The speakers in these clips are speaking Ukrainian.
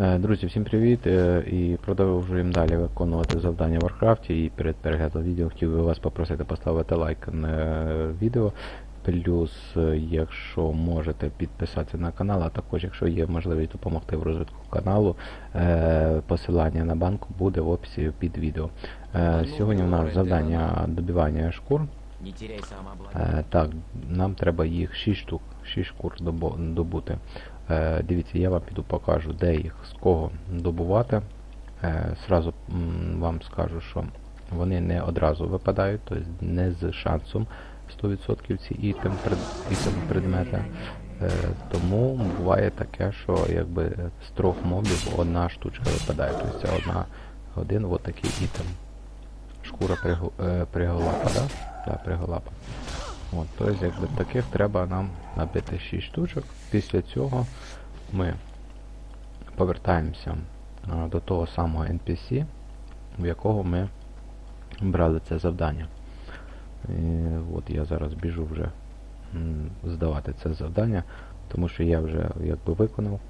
Е, Друзі, всім привіт! Е, І продовжуємо далі виконувати завдання в Варкрафті. І перед переглядом відео хотів би вас попросити поставити лайк на відео. Плюс, е, якщо можете підписатися на канал, а також, якщо є можливість допомогти в розвитку каналу, е, посилання на банку буде в описі під відео. Е, Сьогодні у нас завдання добивання шкур. Е, так, нам треба їх 6 штук, 6 шкур добути. Е, дивіться, я вам піду покажу, де їх, з кого добувати. Е, сразу вам скажу, що вони не одразу випадають, тобто не з шансом 100% ці ітем, ітем предмети. Е, тому буває таке, що якби з трьох мобів одна штучка випадає. Тобто це одна, один от такий ітем. Шкура приголапа, да? Да, приголапа. От, тобто, якби таких треба нам набити 6 штучок. Після цього ми повертаємося а, до того самого NPC, в якого ми брали це завдання. І, от я зараз біжу вже здавати це завдання, тому що я вже якби виконав.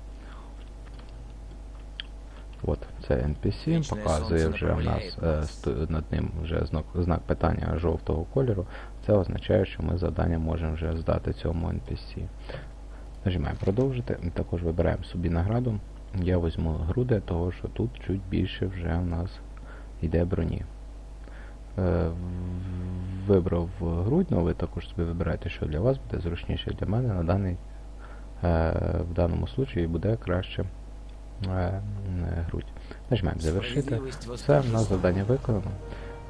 От, це NPC, показує вже в нас е, над ним вже знак, знак питання жовтого кольору. Це означає, що ми завдання можемо вже здати цьому NPC. Нажимаємо продовжити. І також вибираємо собі награду. Я візьму груди, того що тут чуть більше вже в нас йде броні. Е, Вибрав грудь, ну ви також собі вибираєте, що для вас буде зручніше для мене на даний, е, в даному случаї буде краще грудь. Нажимаємо завершити. Все, в нас завдання виконано.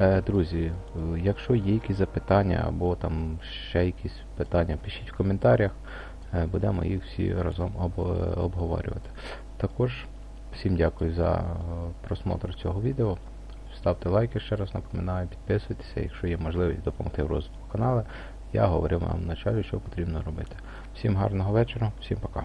Е, друзі, е, якщо є якісь запитання або там ще якісь питання, пишіть в коментарях. Е, будемо їх всі разом об- обговорювати. Також всім дякую за е, просмотр цього відео. Ставте лайки ще раз напоминаю, підписуйтеся, якщо є можливість допомогти в розвитку каналу. Я говорю вам вначалі, що потрібно робити. Всім гарного вечора, всім пока.